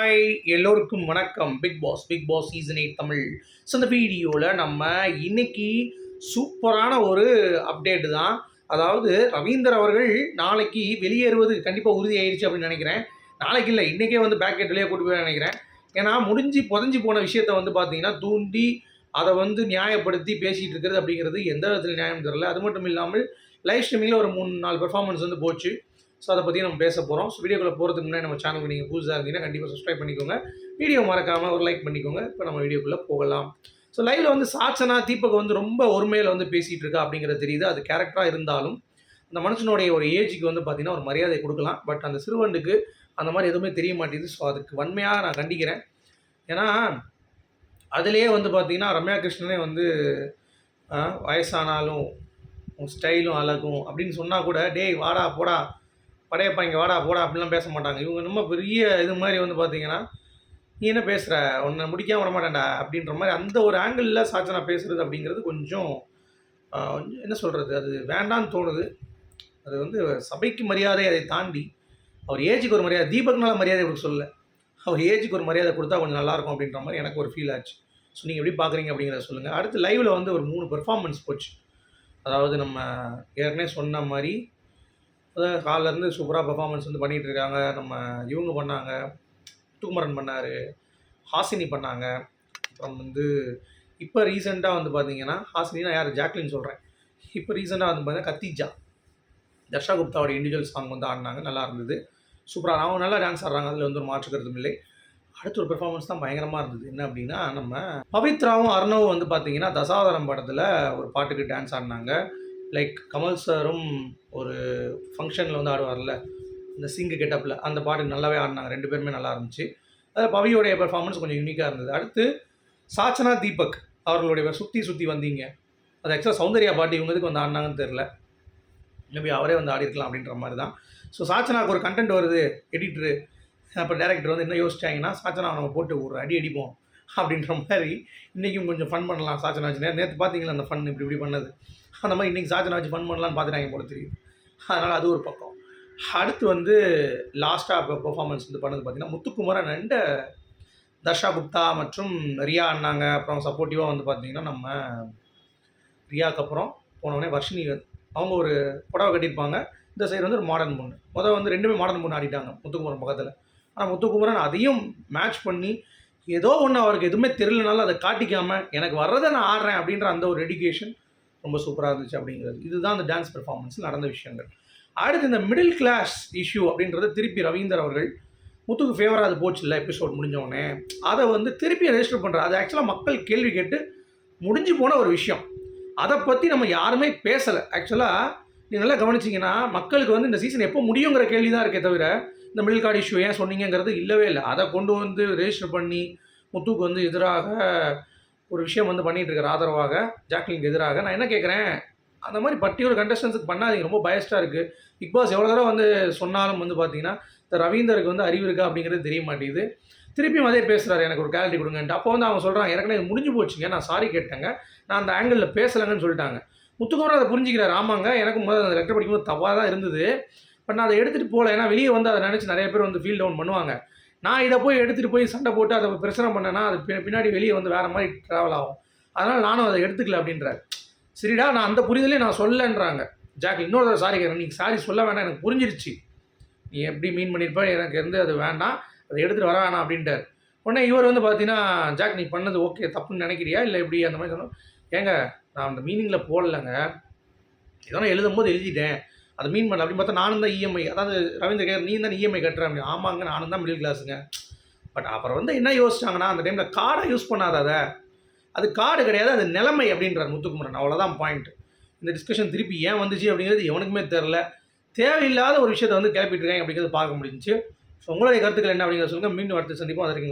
Hi எல்லோருக்கும் வணக்கம். Bigg Boss Bigg Boss season eight Tamil. So இந்த வீடியோவில் நம்ம இன்னைக்கு சூப்பரான ஒரு அப்டேட்டு தான். அதாவது ரவீந்தர் அவர்கள் நாளைக்கு வெளியேறுவது கண்டிப்பாக உறுதி ஆயிடுச்சு அப்படின்னு நினைக்கிறேன். நாளைக்கு இல்லை இன்றைக்கே வந்து பேக்கெட்லேயே கூட்டு போய் நினைக்கிறேன். ஏன்னா முடிஞ்சு புதஞ்சு போன விஷயத்த வந்து பார்த்தீங்கன்னா தூண்டி அதை வந்து நியாயப்படுத்தி பேசிகிட்டு இருக்கிறது அப்படிங்கிறது எந்த விதத்தில் நியாயம் தெரியல. அது மட்டும் இல்லாமல் லைவ் ஸ்ட்ரீமிங்கில் ஒரு மூணு நாலு பெர்ஃபார்மன்ஸ் வந்து போச்சு. ஸோ அதை பற்றி நம்ம பேச போகிறோம் ஸோ வீடியோக்குள்ளே போகிறதுக்கு முன்னாடி நம்ம சேனலுக்கு நீங்கள் புதுசாக இருந்தீங்கன்னா கண்டிப்பாக சப்ஸ்கிரைப் பண்ணிக்கோங்க. வீடியோ மறக்காமல் ஒரு லைக் பண்ணிக்கோங்க. இப்போ நம்ம வீடியோக்குள்ளே போகலாம். ஸோ லைவில் வந்து சாச்சனா தீபக் வந்து ரொம்ப ஒருமையில் வந்து பேசிகிட்டு இருக்கா அப்படிங்கிறது தெரியுது. அது கேரக்டராக இருந்தாலும் அந்த மனுஷனுடைய ஒரு ஏஜுக்கு வந்து பார்த்திங்கன்னா ஒரு மரியாதை கொடுக்கலாம். பட் அந்த சிறுவனுக்கு அந்த மாதிரி எதுவுமே தெரிய மாட்டேங்குது. ஸோ அதுக்கு வன்மையாக நான் கண்டிக்கிறேன். ஏன்னா அதுலேயே வந்து பார்த்திங்கன்னா ரம்யா கிருஷ்ணனே வந்து வயசானாலும் உன் ஸ்டைலும் அழகும் அப்படின்னு சொன்னால் கூட டேய் வாடா போடா. படையப்பா இங்கே வாடா போடா அப்படிலாம் பேச மாட்டாங்க. இவங்க ரொம்ப பெரிய இது மாதிரி வந்து பார்த்தீங்கன்னா நீ என்ன பேசுகிற உன்னை முடிக்காம விட மாட்டேன்டா. அப்படின்ற மாதிரி அந்த ஒரு ஆங்கிளில் சாச்சனா பேசுகிறது அப்படிங்கிறது கொஞ்சம் கொஞ்சம் என்ன சொல்கிறது அது வேண்டான்னு தோணுது. அது வந்து சபைக்கு மரியாதை அதை தாண்டி அவர் ஏஜுக்கு ஒரு மரியாதை தீபக்னால மரியாதை கொடுக்க சொல்லலை. அவர் ஏஜுக்கு ஒரு மரியாதை கொடுத்தா கொஞ்சம் நல்லாயிருக்கும் அப்படின்ற மாதிரி எனக்கு ஒரு ஃபீல் ஆச்சு. ஸோ நீங்கள் எப்படி பார்க்குறீங்க அப்படிங்கிறத சொல்லுங்கள் அடுத்து லைவில் வந்து ஒரு மூணு பெர்ஃபார்மன்ஸ் போச்சு. அதாவது நம்ம ஏற்கனவே சொன்ன மாதிரி அதாவது காலிலேருந்து சூப்பராக பெர்ஃபார்மன்ஸ் வந்து பண்ணிகிட்டு இருக்காங்க நம்ம இவங்க பண்ணாங்க தூமரன் பண்ணார் ஹாசினி பண்ணாங்க. அப்புறம் வந்து இப்போ ரீசெண்டாக வந்து பார்த்தீங்கன்னா ஹாசினா யார்? ஜாக்லின் சொல்கிறேன் இப்போ ரீசெண்டாக வந்து பார்த்தீங்கன்னா கத்திஜா. தர்ஷா குப்தாவோட இண்டிவிஜுவல் சாங் வந்து ஆடினாங்க நல்லா இருந்தது. சூப்பராக அவங்க நல்லா டான்ஸ் ஆடுறாங்க அதில் வந்து ஒரு மாற்றுக்கிறதும் இல்லை. அடுத்த ஒரு பெர்ஃபார்மன்ஸ் தான் பயங்கரமாக இருந்தது. என்ன அப்படின்னா நம்ம பவித்ராவும் அர்ணவும் வந்து பார்த்தீங்கன்னா தசாவதாரம் படத்தில் ஒரு பாட்டுக்கு டான்ஸ் ஆடினாங்க. லைக் கமல் சாரும் ஒரு ஃபங்க்ஷனில் வந்து ஆடுவார்ல இந்த சிங்கு கெட்டப்பில் அந்த பாட்டு நல்லாவே ஆடினாங்க ரெண்டு பேருமே நல்லா இருந்துச்சு. அதில் பவியோடைய பெர்ஃபார்மன்ஸ் கொஞ்சம் யூனிக்காக இருந்தது. அடுத்து சாச்சனா தீபக் அவர்களுடைய சுற்றி சுற்றி வந்தீங்க. அது ஆக்சுவலாக சௌந்தர்யா பாட்டு இவங்களுக்கு வந்து ஆடினாங்கன்னு தெரில மேபி அவரே வந்து ஆடிருக்கலாம் அப்படின்ற மாதிரி தான் ஸோ சாச்சனாக்கு ஒரு கண்டென்ட் வருது எடிட்ரு அப்போ டேரக்டர் வந்து என்ன யோசிச்சாங்கன்னா சாச்சனா நம்ம போட்டு ஒரு அடி அடிப்போம். அப்படின்ற மாதிரி இன்றைக்கும் கொஞ்சம் ஃபன் பண்ணலாம். சாச்சனா வச்சு நேற்று பார்த்தீங்களா அந்த ஃபன் இப்படி இப்படி பண்ணது? அந்த மாதிரி இன்றைக்கி சாச்சனா வச்சு ஃபன் பண்ணலாம்னு பார்த்துட்டாங்க போல தெரியுது. அதனால் அது ஒரு பக்கம். அடுத்து வந்து லாஸ்ட்டாக இப்போ பெர்ஃபார்மன்ஸ் வந்து பண்ணது பார்த்தீங்கன்னா முத்துக்குமரன் அண்ட் தர்ஷா குப்தா மற்றும் ரியா அண்ணாங்க. அப்புறம் சப்போர்ட்டிவாக வந்து பார்த்தீங்கன்னா நம்ம ரியாக்கு அப்புறம் போனவுடனே வர்ஷினி அவங்க ஒரு புடவை கட்டியிருப்பாங்க. இந்த சைடு வந்து ஒரு மாடர்ன் பொண்ணு. முதல் வந்து ரெண்டுமே மாடர்ன் பொண்ணு ஆடிட்டாங்க முத்துக்குமரன் பக்கத்தில். ஆனால் முத்துக்குமரன் அதையும் மேட்ச் பண்ணி ஏதோ ஒன்று அவருக்கு எதுவுமே தெரியலனாலும் அதை காட்டிக்காமல் எனக்கு வர்றதை நான் ஆடுறேன் அப்படின்ற அந்த ஒரு டெடிகேஷன் ரொம்ப சூப்பராக இருந்துச்சு அப்படிங்கிறது. இதுதான் அந்த டான்ஸ் பெர்ஃபார்மன்ஸில் நடந்த விஷயங்கள். அடுத்து இந்த மிடில் கிளாஸ் இஷ்யூ அப்படின்றத திருப்பி ரவீந்தர் அவர்கள் முத்துக்கு ஃபேவராக அது போச்சு இல்லை எபிசோட் முடிஞ்சவொடனே அதை வந்து திருப்பி ரெஜிஸ்டர் பண்ணுறாரு அது ஆக்சுவலாக மக்கள் கேள்வி கேட்டு முடிஞ்சு போன ஒரு விஷயம். அதை பற்றி நம்ம யாருமே பேசலை. ஆக்சுவலாக நீங்கள் நல்லா கவனிச்சிங்கன்னா மக்களுக்கு வந்து இந்த சீசன் எப்போ முடியுங்கிற கேள்வி தான் இருக்கே தவிர இந்த மிடில் கார்டு இஷ்யூ ஏன் சொன்னீங்கங்கிறது இல்லவே இல்லை. அதை கொண்டு வந்து ரெஜிஸ்டர் பண்ணி முத்துக்கு வந்து எதிராக ஒரு விஷயம் வந்து பண்ணிகிட்டு இருக்கிற ஆதரவாக ஜாக்லினுக்கு எதிராக. நான் என்ன கேட்குறேன் அந்த மாதிரி பர்டிகுலர் கண்டஸ்டன்ஸுக்கு பண்ணாதீங்க. ரொம்ப பயஸ்டாக இருக்குது பிக் பாஸ் எவ்வளோ தடவை வந்து சொன்னாலும் வந்து பார்த்தீங்கன்னா இந்த ரவீந்தருக்கு வந்து அறிவு இருக்கா அப்படிங்கிறது தெரிய மாட்டேங்குது. திருப்பியும் அதே பேசுகிறாரு எனக்கு ஒரு கேலரி கொடுங்கன்ட்டு. அப்போ வந்து அவங்க சொல்கிறாங்க எனக்கு இது முடிஞ்சு போச்சுங்க. நான் சாரி கேட்டேங்க. நான் அந்த ஆங்கிளில் பேசலைங்கன்னு சொல்லிட்டாங்க. முத்துக்குமரன் அதை புரிஞ்சுக்கிறார். ஆமாங்க எனக்கு முதல்ல அந்த லெட்டர் படிக்கும்போது தவறாக தான் இருந்தது. பட் நான் அதை எடுத்துகிட்டு போகல. ஏன்னா வெளியே வந்து அதை நினச்சி நிறைய பேர் வந்து ஃபீல் டவுன் பண்ணுவாங்க. நான் இதை போய் எடுத்துகிட்டு போய் சண்டை போட்டு அதை பிரச்சனை பண்ணேன்னா அது பின்னாடி வெளியே வந்து வேறு மாதிரி ட்ராவல் ஆகும். அதனால் நானும் அதை எடுத்துக்கல அப்படின்றாரு. சரிடா நான் அந்த புரிதலே நான் சொல்லன்றாங்க ஜாக் இன்னொரு தடவை சாரி கேட்குறேன் நீங்கள் சாரி சொல்ல வேண்டாம் எனக்கு புரிஞ்சிருச்சு. நீ எப்படி மீன் பண்ணியிருப்ப எனக்கு வந்து அது வேண்டாம். அதை எடுத்துகிட்டு வர வேணாம் அப்படின்ட்டார். உடனே இவர் வந்து பார்த்தீங்கன்னா ஜாக் நீ பண்ணது ஓகே தப்புன்னு நினைக்கிறியா? இல்லை எப்படி? அந்த மாதிரி சொன்னோம். ஏங்க நான் அந்த மீனிங்கில் போடலைங்க. இதெல்லாம் எழுதும் போது எழுதிட்டேன். அது மீன் பண்ணல. அப்படின்னு பார்த்தா நானும் தான் இஎம்ஐ அதாவது ரவீந்திர கேர் நீ தான் இஎம்ஐ கட்டுறேன் அப்படின்னு. ஆமாங்க நானும் தான் மிடில் கிளாஸுங்க பட் அப்புறம் வந்து என்ன யோசிச்சாங்கன்னா அந்த டைமில் கார்டை யூஸ் பண்ணாத அதை அது கார்டு கிடையாது அது நிலைமை அப்படின்றார் முத்துக்குமரன். அவ்வளோதான் பாயிண்ட் இந்த டிஸ்கஷன் திருப்பி ஏன் வந்துச்சு அப்படிங்கிறது எவனுக்குமே தெரில தேவையில்லாத ஒரு விஷயத்தை வந்து கிளப்பிட்டு இருக்காங்க அப்படிங்கிறது பார்க்க முடிஞ்சுச்சு. ஸோ உங்களுடைய கருத்துக்கள் என்ன அப்படிங்கிறத சொல்லுங்கள் மீண்டும் அடுத்து சந்திப்போம். அதற்கு